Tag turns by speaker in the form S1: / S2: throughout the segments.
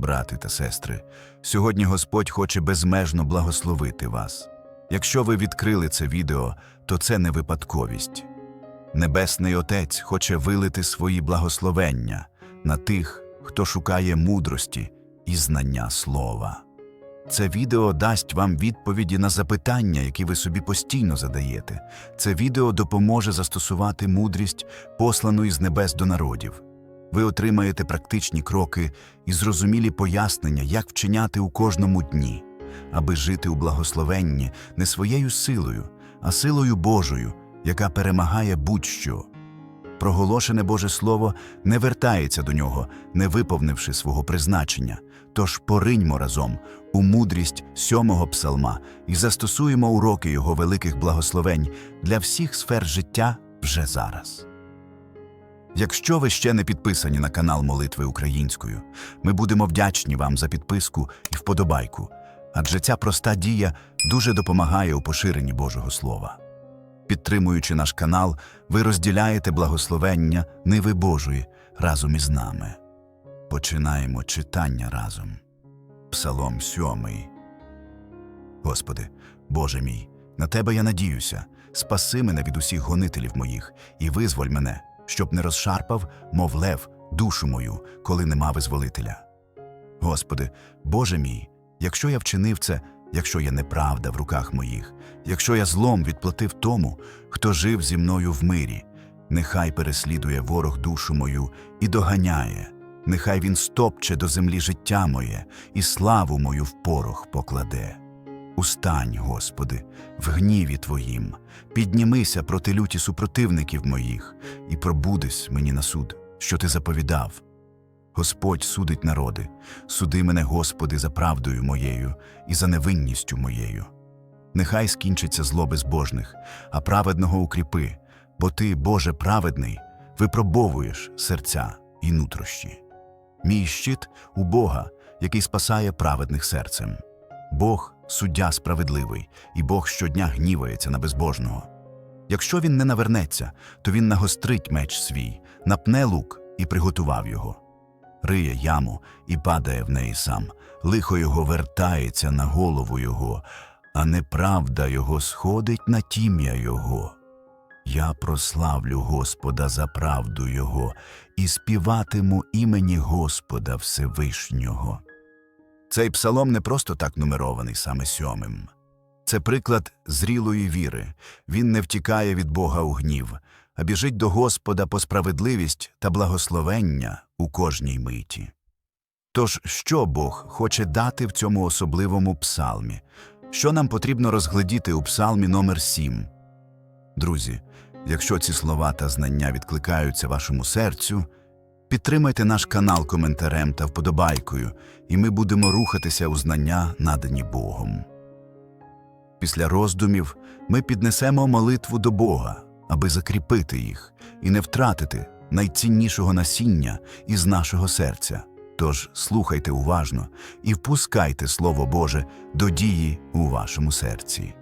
S1: брати та сестри, сьогодні Господь хоче безмежно благословити вас. Якщо ви відкрили це відео, то це не випадковість. Небесний Отець хоче вилити свої благословення на тих, хто шукає мудрості і знання слова. Це відео дасть вам відповіді на запитання, які ви собі постійно задаєте. Це відео допоможе застосувати мудрість, послану із небес до народів. Ви отримаєте практичні кроки і зрозумілі пояснення, як вчиняти у кожному дні, аби жити у благословенні не своєю силою, а силою Божою, яка перемагає будь-що. Проголошене Боже Слово не вертається до нього, не виповнивши свого призначення. Тож пориньмо разом у мудрість сьомого псалма і застосуємо уроки його великих благословень для всіх сфер життя вже зараз. Якщо ви ще не підписані на канал Молитви Українською, ми будемо вдячні вам за підписку і вподобайку, адже ця проста дія дуже допомагає у поширенні Божого Слова. Підтримуючи наш канал, ви розділяєте благословення Ниви Божої разом із нами. Починаємо читання разом. Псалом сьомий. Господи, Боже мій, на Тебе я надіюся, спаси мене від усіх гонителів моїх і визволь мене, щоб не розшарпав, мов лев, душу мою, коли нема визволителя. Господи, Боже мій, якщо я вчинив це, якщо є неправда в руках моїх, якщо я злом відплатив тому, хто жив зі мною в мирі, нехай переслідує ворог душу мою і доганяє, нехай він стопче до землі життя моє і славу мою в порох покладе. Устань, Господи, в гніві Твоїм, піднімися проти люті супротивників моїх, і пробудись мені на суд, що ти заповідав. Господь судить народи, суди мене, Господи, за правдою моєю і за невинністю моєю. Нехай скінчиться зло безбожних, а праведного укріпи, бо ти, Боже праведний, випробовуєш серця і нутрощі. Мій щит у Бога, який спасає праведних серцем. Бог суддя справедливий, і Бог щодня гнівається на безбожного. Якщо він не навернеться, то він нагострить меч свій, напне лук і приготував його. Риє яму і падає в неї сам, лихо його вертається на голову його, а неправда його сходить на тім'я його. Я прославлю Господа за правду Його і співатиму імені Господа Всевишнього. Цей псалом не просто так нумерований саме сьомим. Це приклад зрілої віри. Він не втікає від Бога у гнів, а біжить до Господа по справедливість та благословення у кожній миті. Тож, що Бог хоче дати в цьому особливому псалмі? Що нам потрібно розглядіти у псалмі номер 7? Друзі, якщо ці слова та знання відкликаються вашому серцю, підтримайте наш канал коментарем та вподобайкою, і ми будемо рухатися у знання, надані Богом. Після роздумів ми піднесемо молитву до Бога, аби закріпити їх і не втратити найціннішого насіння із нашого серця. Тож слухайте уважно і впускайте Слово Боже до дії у вашому серці.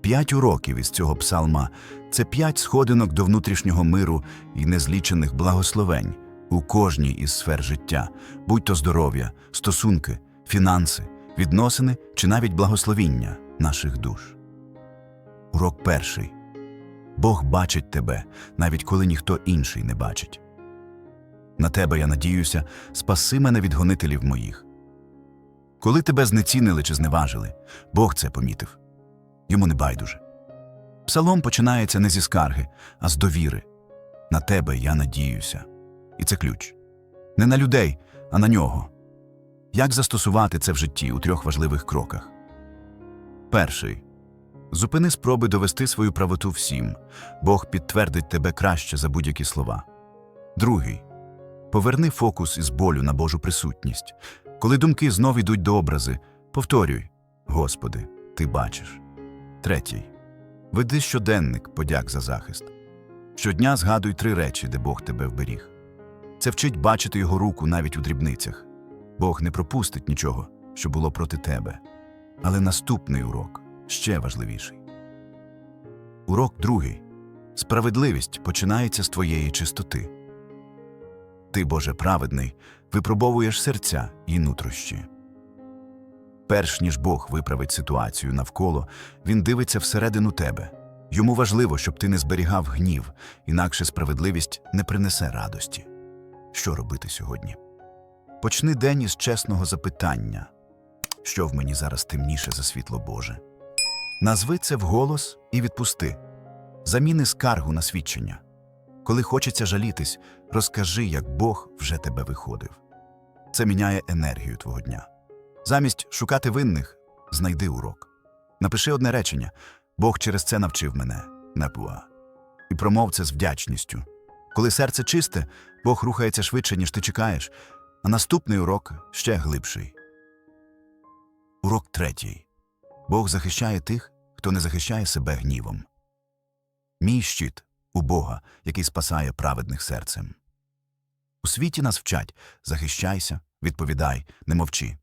S1: П'ять уроків із цього псалма це п'ять сходинок до внутрішнього миру і незлічених благословень у кожній із сфер життя, будь то здоров'я, стосунки, фінанси, відносини чи навіть благословіння наших душ. Урок перший. Бог бачить тебе, навіть коли ніхто інший не бачить. На тебе я надіюся, спаси мене від гонителів моїх. Коли тебе знецінили чи зневажили, Бог це помітив. Йому не байдуже. Псалом починається не зі скарги, а з довіри. На тебе я надіюся. І це ключ. Не на людей, а на нього. Як застосувати це в житті у трьох важливих кроках? Перший. Зупини спроби довести свою правоту всім. Бог підтвердить тебе краще за будь-які слова. Другий. Поверни фокус із болю на Божу присутність. Коли думки знов йдуть до образи, повторюй: Господи, ти бачиш. Третій. Веди щоденник подяк за захист. Щодня згадуй три речі, де Бог тебе вберіг. Це вчить бачити його руку навіть у дрібницях. Бог не пропустить нічого, що було проти тебе. Але наступний урок ще важливіший. Урок другий. Справедливість починається з твоєї чистоти. Ти, Боже праведний, випробовуєш серця і нутрощі. Перш ніж Бог виправить ситуацію навколо, він дивиться всередину тебе. Йому важливо, щоб ти не зберігав гнів, інакше справедливість не принесе радості. Що робити сьогодні? Почни день із чесного запитання що в мені зараз темніше за світло Боже. Назви це вголос і відпусти. Заміни скаргу на свідчення. Коли хочеться жалітись, розкажи, як Бог вже тебе виходив. Це міняє енергію твого дня. Замість шукати винних, знайди урок. Напиши одне речення Бог через це навчив мене, Непуа. І промов це з вдячністю. Коли серце чисте, Бог рухається швидше, ніж ти чекаєш, а наступний урок ще глибший. Урок третій. Бог захищає тих, хто не захищає себе гнівом. Мій щит у Бога, який спасає праведних серцем. У світі нас вчать захищайся, відповідай, не мовчи.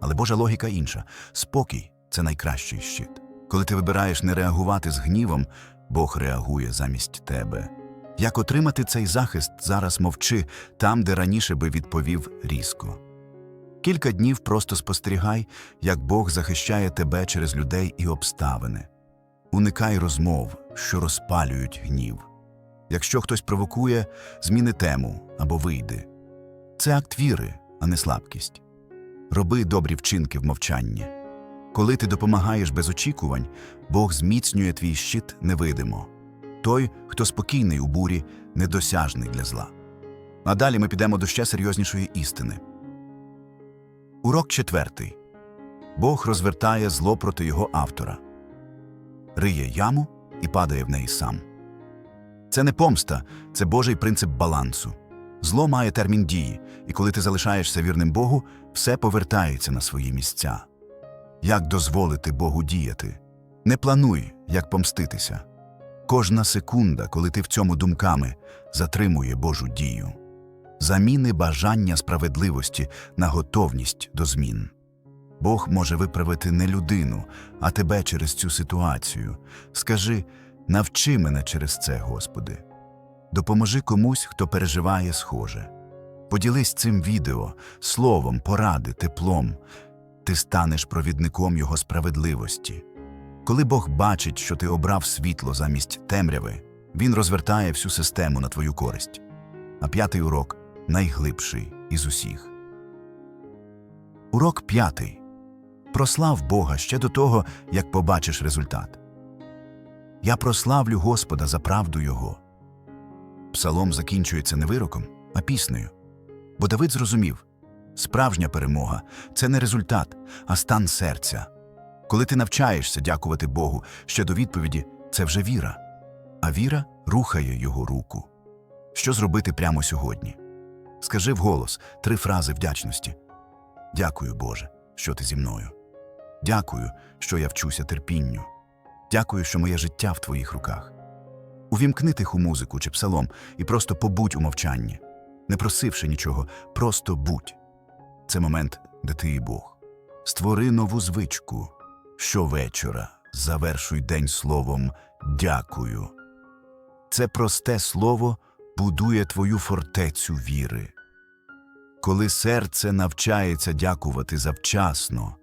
S1: Але Божа логіка інша спокій це найкращий щит. Коли ти вибираєш не реагувати з гнівом, Бог реагує замість тебе. Як отримати цей захист, зараз мовчи там, де раніше би відповів різко. Кілька днів просто спостерігай, як Бог захищає тебе через людей і обставини. Уникай розмов, що розпалюють гнів. Якщо хтось провокує, зміни тему або вийди. Це акт віри, а не слабкість. Роби добрі вчинки в мовчанні. Коли ти допомагаєш без очікувань, Бог зміцнює твій щит невидимо. Той, хто спокійний у бурі, недосяжний для зла. А далі ми підемо до ще серйознішої істини. Урок четвертий. Бог розвертає зло проти його автора. Риє яму і падає в неї сам. Це не помста, це Божий принцип балансу. Зло має термін дії, і коли ти залишаєшся вірним Богу, все повертається на свої місця. Як дозволити Богу діяти? Не плануй, як помститися. Кожна секунда, коли ти в цьому думками, затримує Божу дію. Заміни бажання справедливості на готовність до змін. Бог може виправити не людину, а тебе через цю ситуацію. Скажи навчи мене через це, Господи. Допоможи комусь, хто переживає схоже. Поділись цим відео, словом, поради, теплом. Ти станеш провідником Його справедливості. Коли Бог бачить, що ти обрав світло замість темряви, Він розвертає всю систему на твою користь. А п'ятий урок найглибший із усіх. Урок п'ятий. Прослав Бога ще до того, як побачиш результат. Я прославлю Господа за правду Його. Псалом закінчується не вироком, а піснею. Бо Давид зрозумів справжня перемога це не результат, а стан серця. Коли ти навчаєшся дякувати Богу ще до відповіді, це вже віра, а віра рухає його руку. Що зробити прямо сьогодні? Скажи вголос три фрази вдячності. Дякую, Боже, що ти зі мною. Дякую, що я вчуся терпінню. Дякую, що моє життя в твоїх руках. Увімкни тиху музику чи псалом і просто побудь у мовчанні, не просивши нічого, просто будь. Це момент, де ти і Бог. Створи нову звичку. Щовечора завершуй день словом дякую. Це просте слово будує твою фортецю віри. Коли серце навчається дякувати завчасно,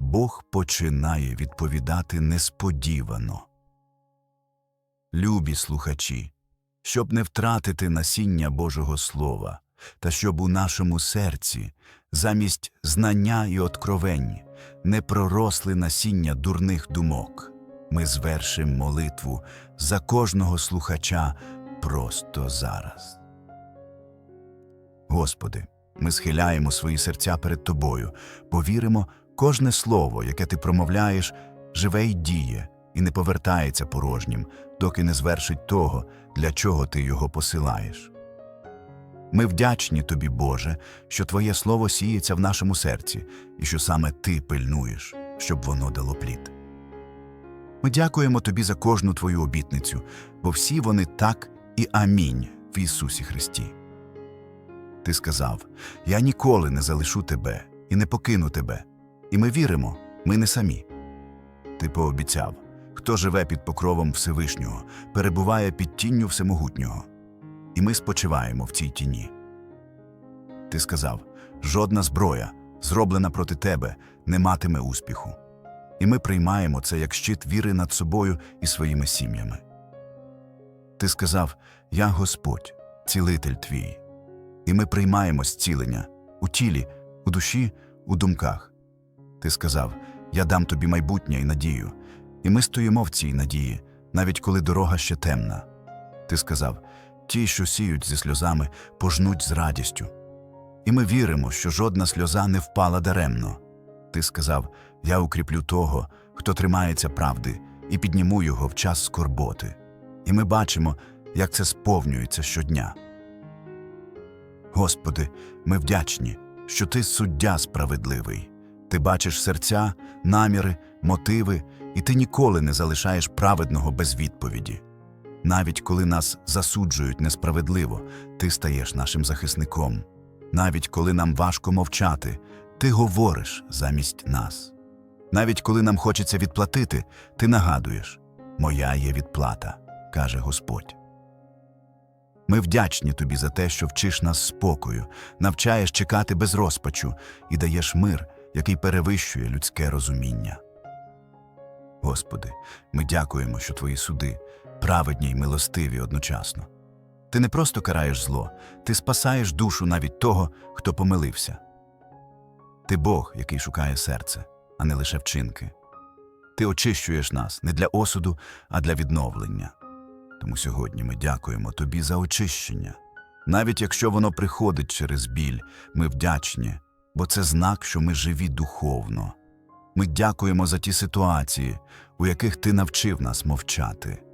S1: Бог починає відповідати несподівано. Любі слухачі, щоб не втратити насіння Божого Слова, та щоб у нашому серці замість знання і откровень не проросли насіння дурних думок, ми звершимо молитву за кожного слухача просто зараз. Господи, ми схиляємо свої серця перед Тобою, повіримо, кожне слово, яке ти промовляєш, живе й діє, і не повертається порожнім, доки не звершить того, для чого ти його посилаєш. Ми вдячні тобі, Боже, що Твоє слово сіється в нашому серці і що саме Ти пильнуєш, щоб воно дало плід. Ми дякуємо тобі за кожну твою обітницю, бо всі вони так і амінь в Ісусі Христі. Ти сказав: Я ніколи не залишу тебе і не покину тебе, і ми віримо, ми не самі. Ти пообіцяв, хто живе під покровом Всевишнього, перебуває під тінню Всемогутнього, і ми спочиваємо в цій тіні. Ти сказав: жодна зброя, зроблена проти тебе, не матиме успіху. І ми приймаємо це як щит віри над собою і своїми сім'ями. Ти сказав: Я Господь, цілитель твій. І ми приймаємо зцілення у тілі, у душі, у думках. Ти сказав: Я дам тобі майбутнє і надію, і ми стоїмо в цій надії, навіть коли дорога ще темна. Ти сказав: ті, що сіють зі сльозами, пожнуть з радістю. І ми віримо, що жодна сльоза не впала даремно. Ти сказав: Я укріплю того, хто тримається правди, і підніму його в час скорботи. І ми бачимо, як це сповнюється щодня. Господи, ми вдячні, що Ти суддя справедливий. Ти бачиш серця, наміри, мотиви, і ти ніколи не залишаєш праведного без відповіді. Навіть коли нас засуджують несправедливо, ти стаєш нашим захисником. Навіть коли нам важко мовчати, ти говориш замість нас. Навіть коли нам хочеться відплатити, ти нагадуєш Моя є відплата, каже Господь. Ми вдячні тобі за те, що вчиш нас спокою, навчаєш чекати без розпачу і даєш мир, який перевищує людське розуміння. Господи, ми дякуємо, що твої суди праведні й милостиві одночасно. Ти не просто караєш зло, ти спасаєш душу навіть того, хто помилився. Ти Бог, який шукає серце, а не лише вчинки. Ти очищуєш нас не для осуду, а для відновлення. Тому сьогодні ми дякуємо тобі за очищення. Навіть якщо воно приходить через біль, ми вдячні, бо це знак, що ми живі духовно. Ми дякуємо за ті ситуації, у яких ти навчив нас мовчати,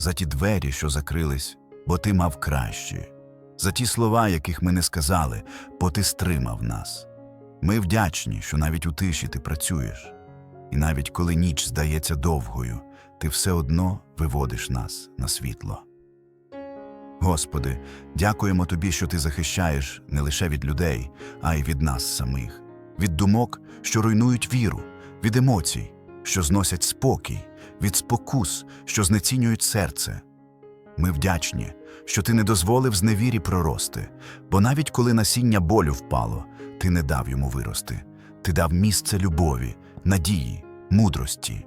S1: за ті двері, що закрились, бо ти мав кращі, за ті слова, яких ми не сказали, бо ти стримав нас. Ми вдячні, що навіть у тиші ти працюєш, і навіть коли ніч здається довгою, ти все одно виводиш нас на світло. Господи, дякуємо Тобі, що Ти захищаєш не лише від людей, а й від нас самих, від думок, що руйнують віру, від емоцій, що зносять спокій, від спокус, що знецінюють серце. Ми вдячні, що ти не дозволив зневірі прорости, бо навіть коли насіння болю впало, ти не дав йому вирости, ти дав місце любові, надії, мудрості.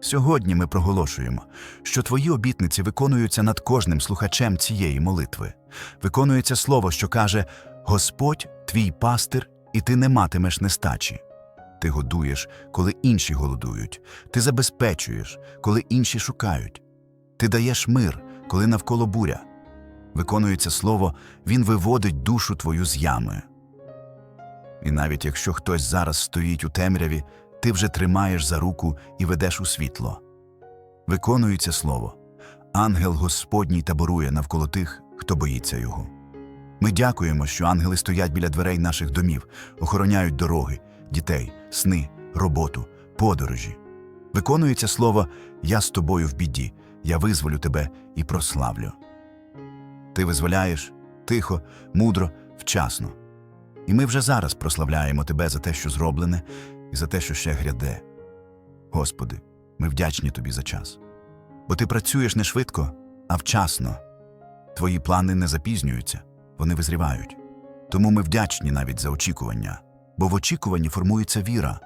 S1: Сьогодні ми проголошуємо, що твої обітниці виконуються над кожним слухачем цієї молитви. Виконується слово, що каже: Господь твій пастир, і ти не матимеш нестачі. Ти годуєш, коли інші голодують, ти забезпечуєш, коли інші шукають. Ти даєш мир, коли навколо буря. Виконується слово, він виводить душу твою з ями. І навіть якщо хтось зараз стоїть у темряві, ти вже тримаєш за руку і ведеш у світло. Виконується слово. Ангел Господній таборує навколо тих, хто боїться його. Ми дякуємо, що ангели стоять біля дверей наших домів, охороняють дороги, дітей, сни, роботу, подорожі. Виконується слово Я з тобою в біді, я визволю тебе і прославлю. Ти визволяєш тихо, мудро, вчасно. І ми вже зараз прославляємо тебе за те, що зроблене, і за те, що ще гряде. Господи, ми вдячні тобі за час. Бо ти працюєш не швидко, а вчасно. Твої плани не запізнюються, вони визрівають. Тому ми вдячні навіть за очікування, бо в очікуванні формується віра.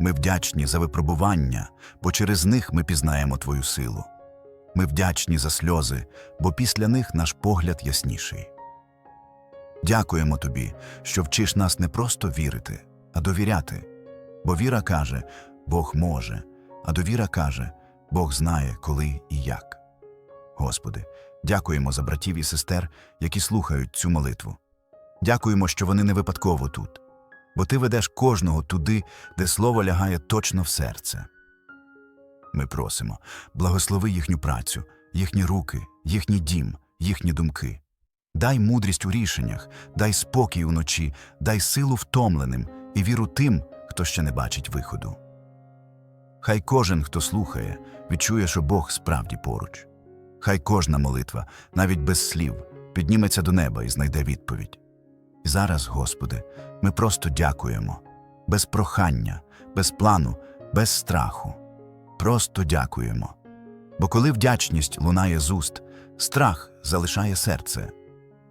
S1: Ми вдячні за випробування, бо через них ми пізнаємо Твою силу. Ми вдячні за сльози, бо після них наш погляд ясніший. Дякуємо тобі, що вчиш нас не просто вірити, а довіряти. Бо віра каже, Бог може, а довіра каже, Бог знає, коли і як. Господи, дякуємо за братів і сестер, які слухають цю молитву. Дякуємо, що вони не випадково тут, бо ти ведеш кожного туди, де слово лягає точно в серце. Ми просимо, благослови їхню працю, їхні руки, їхній дім, їхні думки. Дай мудрість у рішеннях, дай спокій уночі, дай силу втомленим і віру тим, хто ще не бачить виходу. Хай кожен, хто слухає, відчує, що Бог справді поруч. Хай кожна молитва, навіть без слів, підніметься до неба і знайде відповідь. Зараз, Господи, ми просто дякуємо, без прохання, без плану, без страху. Просто дякуємо. Бо коли вдячність лунає з уст, страх залишає серце.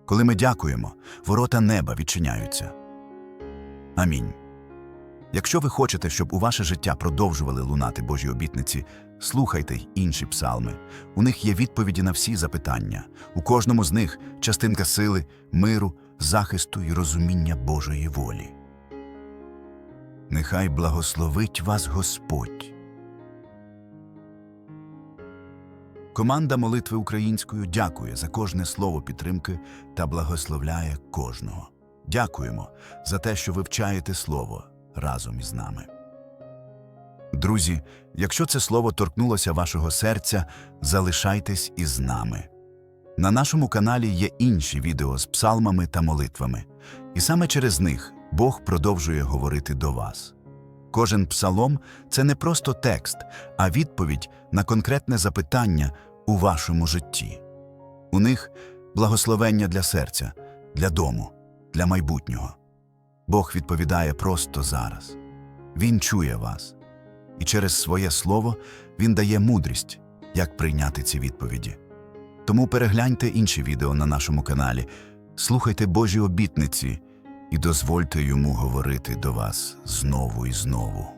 S1: Коли ми дякуємо, ворота неба відчиняються. Амінь. Якщо ви хочете, щоб у ваше життя продовжували лунати Божі обітниці, слухайте й інші псалми. У них є відповіді на всі запитання. У кожному з них частинка сили, миру, захисту і розуміння Божої волі. Нехай благословить вас Господь. Команда молитви українською дякує за кожне слово підтримки та благословляє кожного. Дякуємо за те, що вивчаєте слово разом із нами. Друзі, якщо це слово торкнулося вашого серця, залишайтесь із нами. На нашому каналі є інші відео з псалмами та молитвами, і саме через них Бог продовжує говорити до вас. Кожен псалом це не просто текст, а відповідь на конкретне запитання у вашому житті. У них благословення для серця, для дому, для майбутнього. Бог відповідає просто зараз. Він чує вас, і через своє слово Він дає мудрість, як прийняти ці відповіді. Тому перегляньте інші відео на нашому каналі, слухайте Божі обітниці і дозвольте йому говорити до вас знову і знову.